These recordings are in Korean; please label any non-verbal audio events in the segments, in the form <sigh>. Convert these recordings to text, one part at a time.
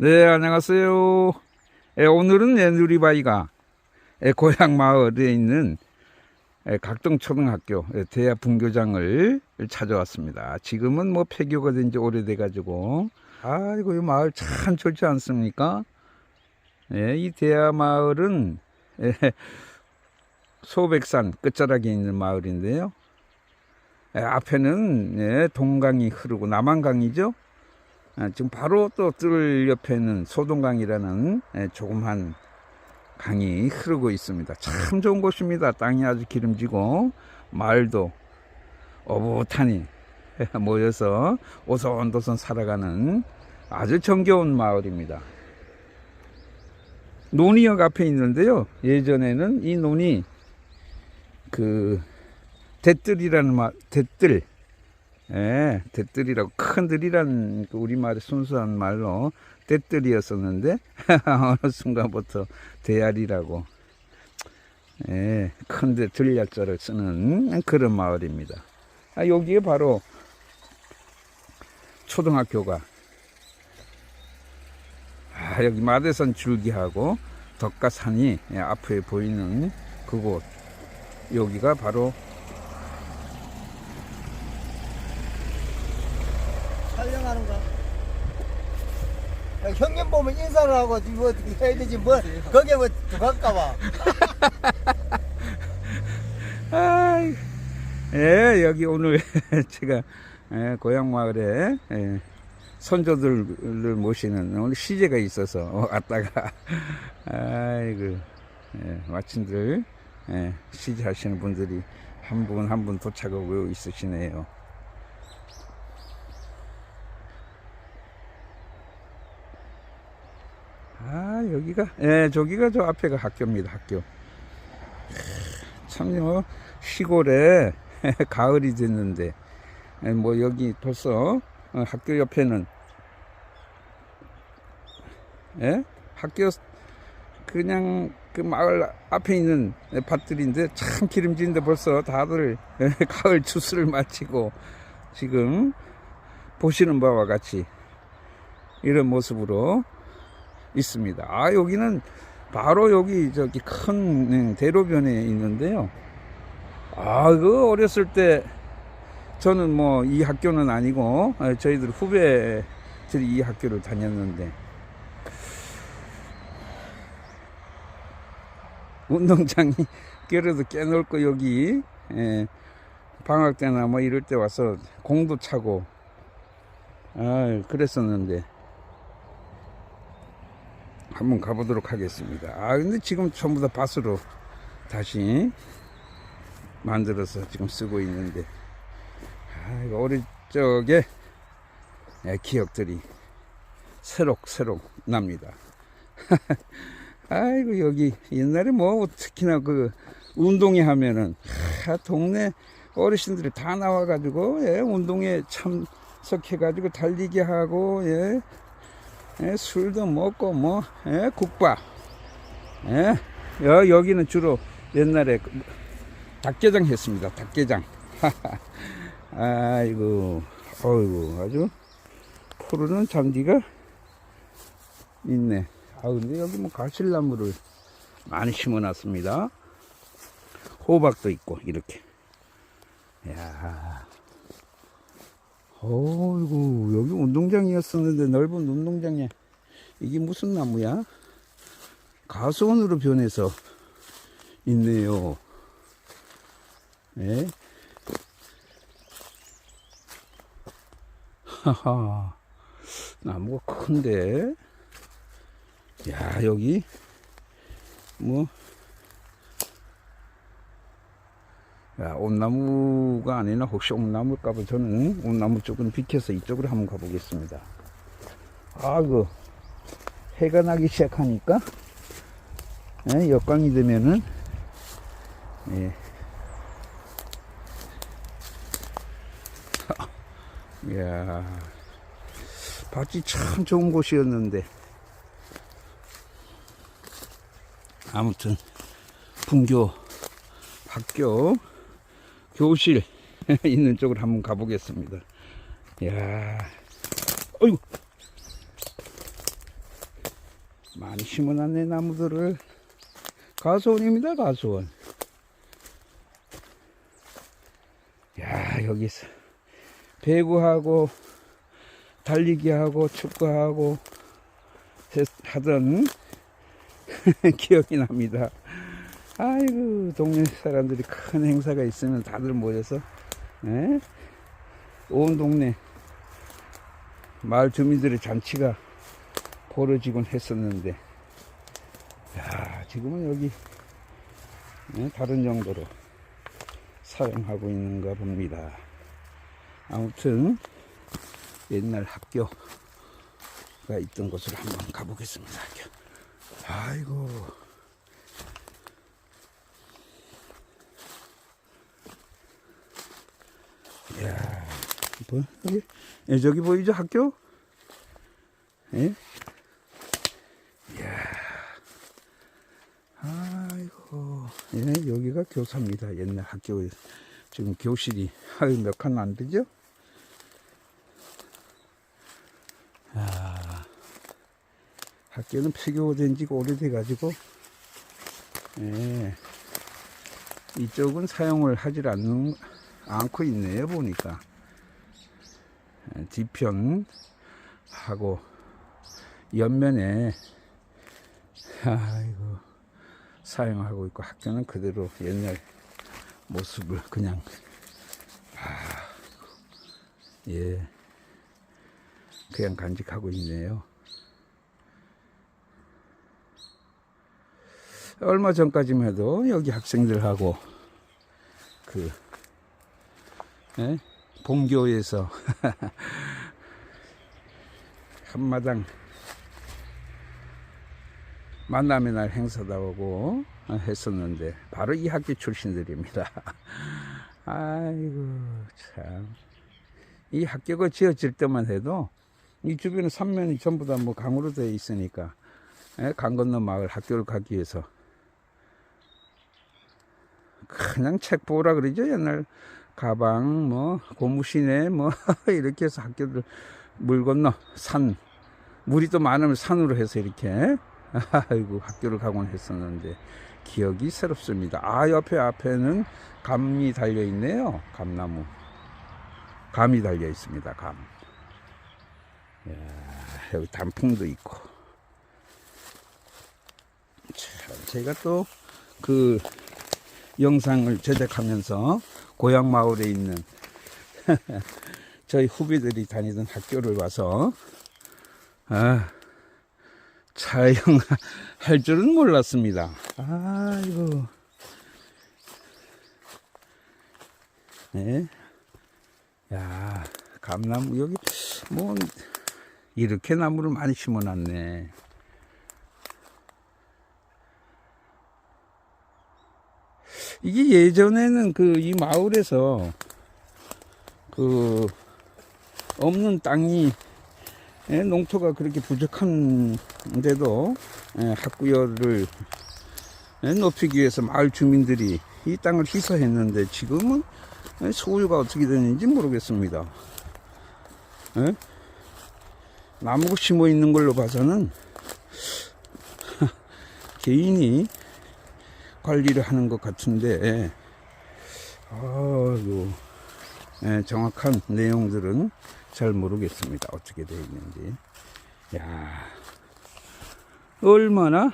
네, 안녕하세요. 예, 오늘은 예, 누리바이가 예, 고향 마을에 있는 예, 각동초등학교 예, 대야 분교장을 찾아왔습니다. 지금은 뭐 폐교가 된 지 오래돼가지고 아이고 이 마을 참 좋지 않습니까? 예, 이 대야 마을은 예, 소백산 끝자락에 있는 마을인데요. 예, 앞에는 예, 동강이 흐르고 남한강이죠. 아, 지금 바로 또 뜰 옆에는 소동강이라는 예, 조그만 강이 흐르고 있습니다. 참 좋은 곳입니다. 땅이 아주 기름지고 마을도 어붓하니 모여서 오손도손 살아가는 아주 정겨운 마을입니다. 논이역 앞에 있는데요. 예전에는 이 논이 그 대뜰이라는 말, 대뜰 예, 대뜰이라고 큰 들이란 그 우리말의 순수한 말로 대뜰이었었는데 <laughs> 어느 순간부터 대야리라고 예, 큰데 들야자를 쓰는 그런 마을입니다. 아, 여기에 바로 초등학교가 아, 여기 마대산 줄기하고 덕가산이 예, 앞에 보이는 그곳 여기가 바로 촬영하는 거. 야, 형님 보면 인사를 하고 뭐 어떻게 해야 되지 뭐 거기에 뭐 들어갈까 봐. <laughs> 아이, 예, 여기 오늘 <laughs> 제가 예, 고향 마을에 예, 선조들을 모시는 오늘 시제가 있어서 <laughs> 왔다가 아이고 예, 마침들 예, 시제 하시는 분들이 한 분 한 분 도착하고 있으시네요. 여기가 예 저기가 저 앞에가 학교입니다 학교. 참요 시골에 <laughs> 가을이 됐는데 에, 뭐 여기 벌써 어, 학교 옆에는 예? 학교 그냥 그 마을 앞에 있는 밭들인데 참 기름진데 벌써 다들 <laughs> 가을 추수를 마치고 지금 보시는 바와 같이 이런 모습으로 있습니다. 아 여기는 바로 여기 저기 큰 음, 대로변에 있는데요. 아, 그 어렸을 때 저는 뭐 이 학교는 아니고 어, 저희들 후배들이 이 학교를 다녔는데 운동장이 <laughs> 그래도 꽤 넓고 여기 예, 방학 때나 뭐 이럴 때 와서 공도 차고 아 그랬었는데 한번 가보도록 하겠습니다. 아, 근데 지금 전부 다 밭으로 다시 만들어서 지금 쓰고 있는데, 아, 이거 어릴 적에 예, 기억들이 새록새록 납니다. <laughs> 아이고, 여기 옛날에 뭐 특히나 그 운동회 하면은, 아, 동네 어르신들이 다 나와가지고, 예, 운동회 참석해가지고 달리기 하고, 예, 예, 술도 먹고 뭐 예, 국밥. 예, 여, 여기는 주로 옛날에 그 닭게장 했습니다 닭게장. <laughs> 아이고 어이구 아주 푸르는 잔디가 있네. 아 근데 여기 뭐 가실나무를 많이 심어 놨습니다. 호박도 있고 이렇게. 야 어이구 여기 운동장이었었는데 넓은 운동장에 이게 무슨 나무야? 가수원으로 변해서 있네요. 예? 하하 나무가 큰데 야 여기 뭐 야, 온나무가 아니나 혹시 온나무일까봐 저는 온나무 쪽은 비켜서 이쪽으로 한번 가보겠습니다. 아, 그, 해가 나기 시작하니까, 예, 역광이 되면은, 예. <laughs> 이야, 밭이 참 좋은 곳이었는데, 아무튼, 분교, 학교, 교실 <laughs> 있는 쪽으로 한번 가보겠습니다. 야, 어이구, 많이 심어놨네 나무들을. 가수원입니다 가수원. 야 여기서 배구하고 달리기하고 축구하고 했- 하던 <laughs> 기억이 납니다 아이고 동네 사람들이 큰 행사가 있으면 다들 모여서 예? 온 동네 마을 주민들의 잔치가 벌어지곤 했었는데 야 지금은 여기 예, 다른 정도로 사용하고 있는가 봅니다. 아무튼 옛날 학교가 있던 곳으로 한번 가보겠습니다 아이고 야 뭐, 여기, 예, 저기 보이죠 학교? 예? 이야. 아이고. 예, 여기가 교사입니다. 옛날 학교에. 지금 교실이, 아유, 몇칸 안 되죠? 아, 학교는 폐교된 지가 오래돼가지고, 예. 이쪽은 사용을 하질 않는, 않고 있네요, 보니까. 예, 뒤편 하고 옆면에 아이고 사용하고 있고 학교는 그대로 옛날 모습을 그냥 아, 예 그냥 간직하고 있네요. 얼마 전까지만 해도 여기 학생들하고 그 예? 본교에서 <laughs> 한마당 만남의 날 행사다 오고 했었는데 바로 이 학교 출신들입니다. <laughs> 아이고 참. 이 학교가 지어질 때만 해도 이 주변에 삼면이 전부 다 뭐 강으로 되어 있으니까 예, 강 건너 마을 학교를 가기 위해서 그냥 책 보라 그러죠 옛날 가방 뭐 고무신에 뭐 <laughs> 이렇게 해서 학교들 물 건너 산 물이 또 많으면 산으로 해서 이렇게 <laughs> 아이고 학교를 가곤 했었는데 기억이 새롭습니다. 아 옆에 앞에는 감이 달려 있네요. 감나무 감이 달려 있습니다. 감. 이야, 여기 단풍도 있고. 참, 제가 또 그 영상을 제작하면서 고향 마을에 있는 <laughs> 저희 후배들이 다니던 학교를 와서 아, 촬영할 줄은 몰랐습니다. 아이고. 네. 야, 감나무 여기 뭐 이렇게 나무를 많이 심어놨네. 이게 예전에는 그 이 마을에서 그 없는 땅이 예, 농토가 그렇게 부족한데도 예, 학구열을 예, 높이기 위해서 마을 주민들이 이 땅을 희소했는데 지금은 예, 소유가 어떻게 되는지 모르겠습니다. 예? 나무가 심어 있는 걸로 봐서는 <laughs> 개인이 관리를 하는 것 같은데 아이고 예, 정확한 내용들은 잘 모르겠습니다. 어떻게 되어 있는지. 야 얼마나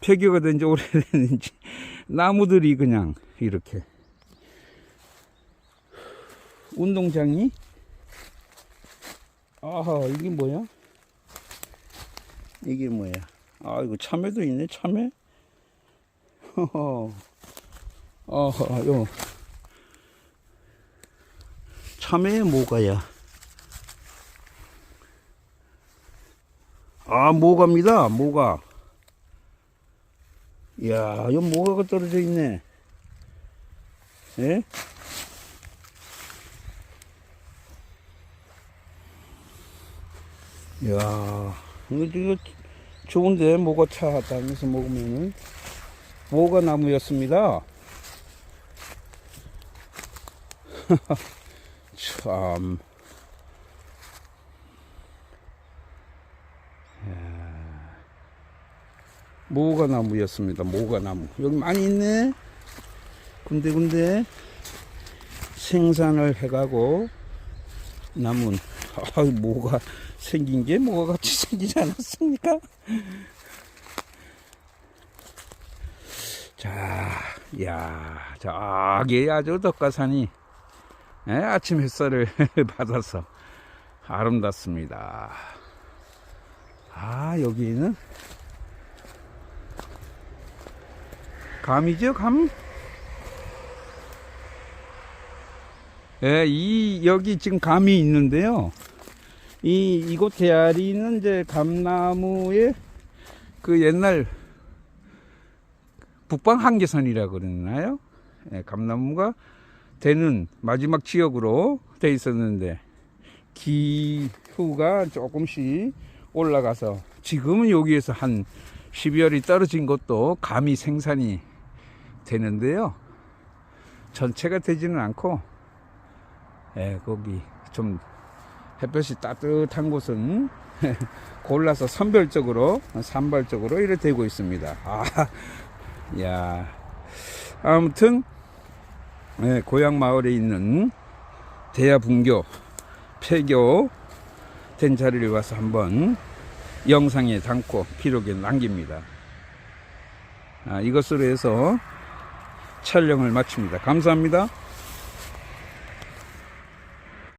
폐교가 된지 오래됐는지 <laughs> 나무들이 그냥 이렇게 운동장이 아하 이게 뭐야? 이게 뭐야? 아 이거 참외도 있네 참외. 아하 <laughs> 요 참외의 모가야. 아, 모가입니다. 모가. 이야, 이 모가가 떨어져 있네. 예? 이야, 이거, 이거 좋은데, 모가 차 다니면서 먹으면은. 모가 나무였습니다. <laughs> 참. 야, 모가 나무였습니다. 모가 나무. 여기 많이 있네. 군데군데 생산을 해가고 남은 <laughs> 아, 뭐가 생긴 게 뭐가 같이 <laughs> 생기지 않았습니까? 자, 야, 저기 아주 덕가산이 예, 아침 햇살을 <laughs> 받아서 아름답습니다. 아, 여기는 감이죠, 감? 예, 이, 여기 지금 감이 있는데요. 이, 이곳 대아리는 이제 감나무의 그 옛날 북방 한계선이라 그러나요? 예, 감나무가 되는 마지막 지역으로 돼 있었는데 기후가 조금씩 올라가서 지금은 여기에서 한 12월이 떨어진 것도 감이 생산이 되는데요. 전체가 되지는 않고 예, 거기 좀 햇볕이 따뜻한 곳은 <laughs> 골라서 선별적으로 산발적으로 이래 되고 있습니다. 아, 야, 아무튼 예, 고향 마을에 있는 대야분교 폐교 된 자리를 와서 한번 영상에 담고 기록에 남깁니다. 아, 이것으로 해서 촬영을 마칩니다. 감사합니다.